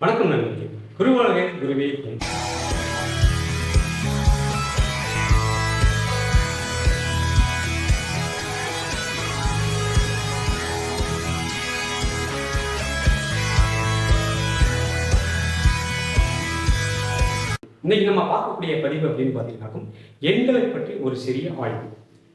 வணக்கம் நண்பர்களே. குருவாழ்க குருவே இன்னைக்கு நம்ம பார்க்கக்கூடிய பதிவு அப்படின்னு பார்த்தீங்கன்னாக்கும் எண்களை பற்றி ஒரு சிறிய ஆய்வு.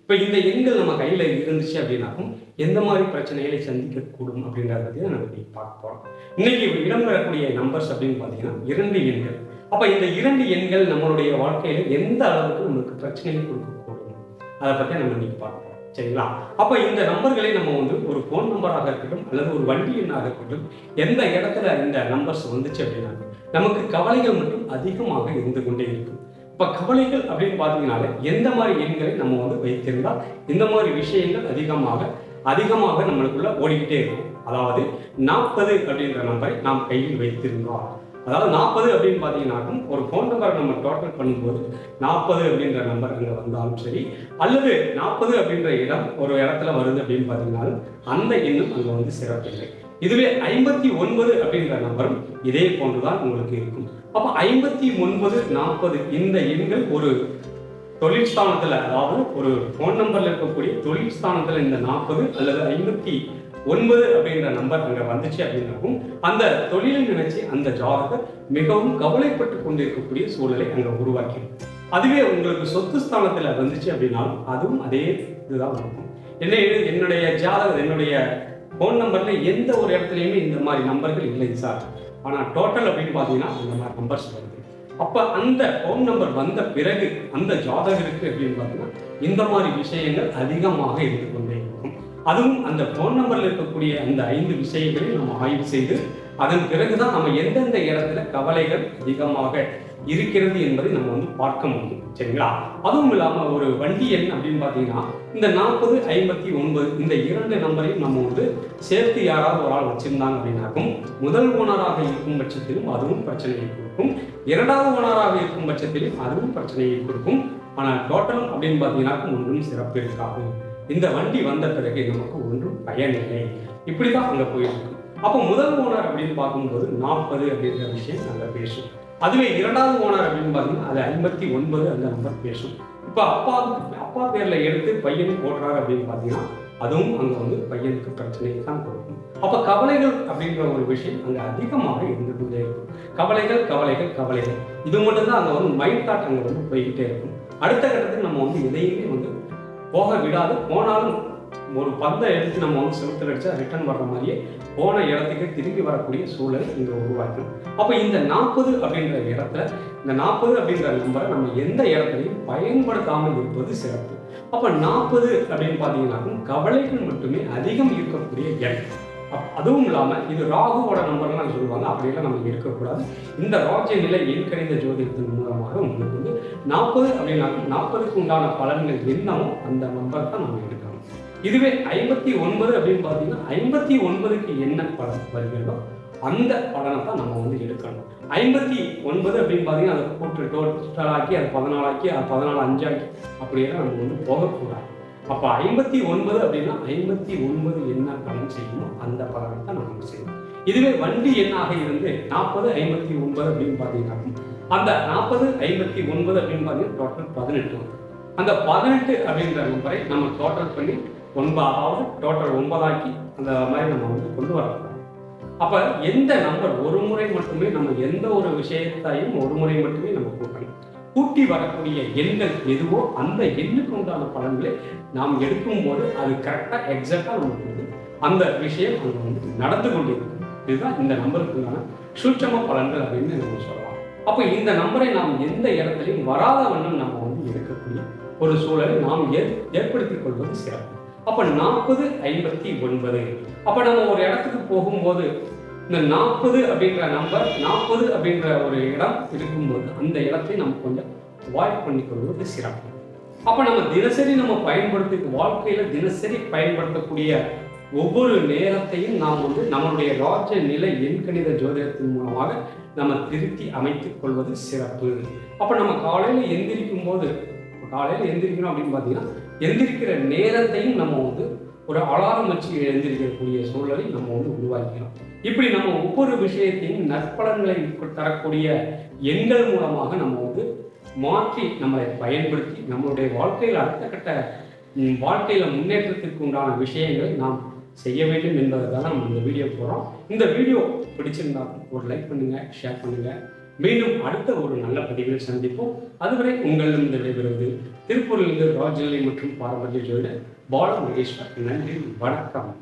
இப்போ இந்த எண்கள் நம்ம கையில் இருந்துச்சு அப்படின்னாக்கும் எந்த மாதிரி பிரச்சனைகளை சந்திக்கக்கூடும் அப்படின்றத பற்றி தான் நம்ம பார்க்க போகிறோம் இன்னைக்கு இடம் பெறக்கூடிய நம்பர்ஸ் அப்படின்னு பார்த்தீங்கன்னா இரண்டு எண்கள். அப்போ இந்த இரண்டு எண்கள் நம்மளுடைய வாழ்க்கையில் எந்த அளவுக்கு நமக்கு பிரச்சனையை கொடுக்கக்கூடும்? அதை பற்றி நம்ம இன்னைக்கு பார்ப்போம் சரிங்களா? அப்போ இந்த நம்பர்களை நம்ம வந்து ஒரு ஃபோன் நம்பராக இருக்கட்டும் அல்லது ஒரு வண்டி எண்ணாக இருக்கட்டும் எந்த இடத்துல இந்த நம்பர்ஸ் வந்துச்சு அப்படின்னா நமக்கு கவலைகள் மட்டும் அதிகமாக இருந்து கொண்டே இருக்கும். இப்போ கவலைகள் அப்படின்னு பார்த்தீங்கனாலே எந்த மாதிரி எண்களை நம்ம வந்து வைத்திருந்தால் இந்த மாதிரி விஷயங்கள் அதிகமாக அதிகமாக நம்மளுக்குள்ள ஓடிக்கிட்டே இருக்கும். அதாவது நாற்பது அப்படின்ற நம்பரை நாம் கையில் வைத்திருந்தோம் அதாவது நாற்பது அப்படின்னு பார்த்தீங்கன்னாக்கும் ஒரு ஃபோன் நம்பர் நம்ம டோட்டல் பண்ணும்போது நாற்பது அப்படின்ற நம்பர் அங்கே வந்தாலும் சரி அல்லது நாற்பது அப்படின்ற இடம் ஒரு இடத்துல வருது அப்படின்னு பார்த்தீங்கன்னாலும் அந்த எண்ணும் அங்கே வந்து சிறப்பில்லை. இதுவே ஐம்பத்தி ஒன்பது அப்படின்ற நம்பரும் இதே போன்றுதான் உங்களுக்கு இருக்கும். அப்போ ஐம்பத்தி ஒன்பது நாற்பது இந்த எண்கள் ஒரு தொழிற்ஸ்தானத்தில் அதாவது ஒரு ஃபோன் நம்பர்ல இருக்கக்கூடிய தொழில் ஸ்தானத்துல இந்த நாற்பது அல்லது ஐம்பத்தி ஒன்பது அப்படின்ற நம்பர் அங்க வந்துச்சு அப்படின்னாக்கும் அந்த தொழிலை நினைச்சு அந்த ஜாதகர் மிகவும் கவலைப்பட்டு கொண்டிருக்கக்கூடிய சூழலை அங்கே உருவாக்கிடும் அதுவே உங்களுக்கு சொத்து ஸ்தானத்தில் வந்துச்சு அப்படின்னாலும் அதுவும் அதே இதுதான் இருக்கும். என்ன என்னுடைய ஜாதகம் என்னுடைய ஃபோன் நம்பர்ல எந்த ஒரு இடத்துலையுமே இந்த மாதிரி நம்பர்கள் இல்லை சார். ஆனால் டோட்டல் அப்படின்னு பார்த்தீங்கன்னா இந்த மாதிரி நம்பர்ஸ் வருது. அப்ப அந்த ஃபோன் நம்பர் வந்த பிறகு அந்த ஜாதகருக்கு அப்படின்னு பார்த்தீங்கன்னா இந்த மாதிரி விஷயங்கள் அதிகமாக இருந்து கொண்டே இருக்கும். அதுவும் அந்த ஃபோன் நம்பர்ல இருக்கக்கூடிய அந்த ஐந்து விஷயங்களை நம்ம ஆய்வு செய்து அதன் பிறகுதான் நம்ம எந்தெந்த இடத்துல கவலைகள் அதிகமாக இருக்கிறது என்பதை நம்ம வந்து பார்க்க முடியும் சரிங்களா? அதுவும் இல்லாமல் ஒரு வண்டி எண் அப்படின்னு பார்த்தீங்கன்னா இந்த நாற்பது ஐம்பத்தி ஒன்பது இந்த இரண்டு நம்பரையும் நம்ம வந்து சேர்த்து யாராவது ஒரு ஆள் வச்சிருந்தாங்க அப்படின்னாக்கும் முதல் ஓனராக இருக்கும் பட்சத்திலும் அதுவும் பிரச்சனையை கொடுக்கும். இரண்டாவது ஓனராக இருக்கும் பட்சத்திலும் அதுவும் பிரச்சனையை கொடுக்கும். ஆனால் டோட்டல் அப்படின்னு பார்த்தீங்கன்னாக்கும் ஒன்றும் சிறப்பு இருக்காது. இந்த வண்டி வந்த பிறகு நமக்கு ஒன்றும் பயனில்லை இப்படி தான் அங்கே போயிருக்கு அப்போ முதல் ஓனர் அப்படின்னு பார்க்கும்போது நாற்பது அப்படின்ற விஷயம் நாங்கள் பேசும். அதுவே இரண்டாவது ஓனர் அப்படின்னு பார்த்தீங்கன்னா அது ஐம்பத்தி ஒன்பது அந்த நம்பர் பேசும். இப்போ அப்பா அப்பா பேரில் எடுத்து பையன் போடுறாரு அப்படின்னு பார்த்தீங்கன்னா அதுவும் அங்கே வந்து பையனுக்கு பிரச்சனையை தான் கொடுக்கும். அப்போ கவலைகள் அப்படின்ற ஒரு விஷயம் அங்கே அதிகமாக இருந்து கொண்டே இருக்கும். கவலைகள் கவலைகள் கவலைகள். இது மட்டும்தான் அங்கே வந்து மைண்ட் தாட் அங்கே வந்து போய்கிட்டே இருக்கும். அடுத்த கட்டத்துக்கு நம்ம வந்து எதையுமே வந்து போக விடாது. போனாலும் ஒரு பந்தை எடுத்து நம்ம வந்து செலுத்தல் அடிச்சா ரிட்டர்ன் வர்ற மாதிரியே போன இடத்துக்கு திரும்பி வரக்கூடிய சூழல் இங்கே உருவாக்கும் அப்போ இந்த நாற்பது அப்படின்ற இடத்துல இந்த நாற்பது அப்படின்ற நம்பரை நம்ம எந்த இடத்துலையும் பயன்படுத்தாமல் இருப்பது சிறப்பு. அப்போ நாற்பது அப்படின்னு பார்த்தீங்கன்னாக்கும் கவலைகள் மட்டுமே அதிகம் இருக்கக்கூடிய எண். அதுவும் இல்லாமல் இது ராகுவோட நம்பர்லாம் சொல்லுவாங்க. அப்படியெல்லாம் நம்ம இருக்கக்கூடாது. இந்த ராஜ்ய நிலை எண்கணித ஜோதிடத்தின் மூலமாக உங்களுக்கு வந்து நாற்பது அப்படின்னா நாற்பதுக்கு உண்டான பலன்கள் என்னமோ அந்த நம்பர் தான் நம்ம எடுக்கணும் இதுவே ஐம்பத்தி ஒன்பது அப்படின்னு பார்த்தீங்கன்னா ஐம்பத்தி ஒன்பதுக்கு என்ன படம் வருகிறதோ அந்த படனை தான் நம்ம வந்து எடுக்கணும். ஐம்பத்தி ஒன்பது அப்படின்னு பார்த்தீங்கன்னா அதை கூட்டு டோட்டலாக்கி அதை பதினாலாக்கி அது பதினாலு அஞ்சாக்கி அப்படியெல்லாம் நம்ம வந்து போகக்கூடாது. அப்போ ஐம்பத்தி ஒன்பது அப்படின்னா ஐம்பத்தி ஒன்பது என்ன படம் செய்யணுமோ அந்த படனை தான் நம்ம செய்யணும். இதுவே வண்டி எண்ணாக இருந்து நாற்பது ஐம்பத்தி ஒன்பது அப்படின்னு பார்த்தீங்கன்னா அந்த நாற்பது ஐம்பத்தி ஒன்பது அப்படின்னு பார்த்தீங்கன்னா டோட்டல் பதினெட்டு அந்த பதினெட்டு அப்படின்ற நம்பரை நம்ம டோட்டல் பண்ணி ஒன்பது அதாவது டோட்டல் ஒன்பதாக்கி அந்த மாதிரி நம்ம வந்து கொண்டு வரலாம் அப்போ எந்த நம்பர் ஒரு முறை மட்டுமே நம்ம எந்த ஒரு விஷயத்தையும் ஒரு முறை மட்டுமே நம்ம கூட்டணும். கூட்டி வரக்கூடிய எண்கள் எதுவோ அந்த எண்ணுக்கு உண்டான பலன்களை நாம் எடுக்கும் போது அது கரெக்டாக எக்ஸாக்டாக நமக்கு வந்து அந்த விஷயம் அங்கே வந்து நடந்து கொண்டிருக்கும். இதுதான் இந்த நம்பருக்கு உண்டான சூட்சம பலன்கள் அப்படின்னு நம்ம சொல்லலாம். அப்போ இந்த நம்பரை நாம் எந்த இடத்துலையும் வராத வண்ணம் நம்ம வந்து எடுக்கக்கூடிய ஒரு சூழலை நாம் ஏற் ஏற்படுத்திக் கொள்வது சிறப்பு. அப்போ நாற்பது ஐம்பத்தி ஒன்பது. அப்போ நம்ம ஒரு இடத்துக்கு போகும்போது இந்த நாற்பது அப்படின்ற நம்பர் நாற்பது அப்படின்ற ஒரு இடம் இருக்கும்போது அந்த இடத்தை நம்ம கொஞ்சம் அவாய்ட் பண்ணிக்கொள்வது சிறப்பு. அப்போ நம்ம தினசரி நம்ம பயன்படுத்த வாழ்க்கையில் தினசரி பயன்படுத்தக்கூடிய ஒவ்வொரு நேரத்தையும் நாம் வந்து நம்மளுடைய ராஜ நிலை எண்கணித ஜோதிடத்தின் மூலமாக நம்ம திருத்தி அமைத்துக் கொள்வது சிறப்பு. அப்போ நம்ம காலையில் எந்திரிக்கும் போது காலையில் எந்திரிக்கணும் அப்படின்னு பார்த்தீங்கன்னா எந்திரிக்கிற நேரத்தையும் நம்ம வந்து ஒரு அலாரம் வச்சு எழுந்திருக்கக்கூடிய சூழலை நம்ம வந்து உருவாக்கிக்கிறோம் இப்படி நம்ம ஒவ்வொரு விஷயத்தையும் நற்பலன்களை தரக்கூடிய எண்கள் மூலமாக நம்ம வந்து மாற்றி நம்மளை பயன்படுத்தி நம்மளுடைய வாழ்க்கையில் அடுத்த கட்ட வாழ்க்கையில முன்னேற்றத்திற்கு உண்டான விஷயங்களை நாம் செய்ய வேண்டும் என்பதற்காக நம்ம இந்த வீடியோ போகிறோம் இந்த வீடியோ பிடிச்சிருந்தாலும் ஒரு லைக் பண்ணுங்க ஷேர் பண்ணுங்க. மீண்டும் அடுத்த ஒரு நல்ல பதிவில் சந்திப்போம். அதுவரை உங்களிடம் விடைபெறுவது திருப்பூரிலிருந்து ராஜநிலை மற்றும் பாரம்பரிய ஜோதிடர் பால மகேஸ்வர் நன்றி வணக்கம்.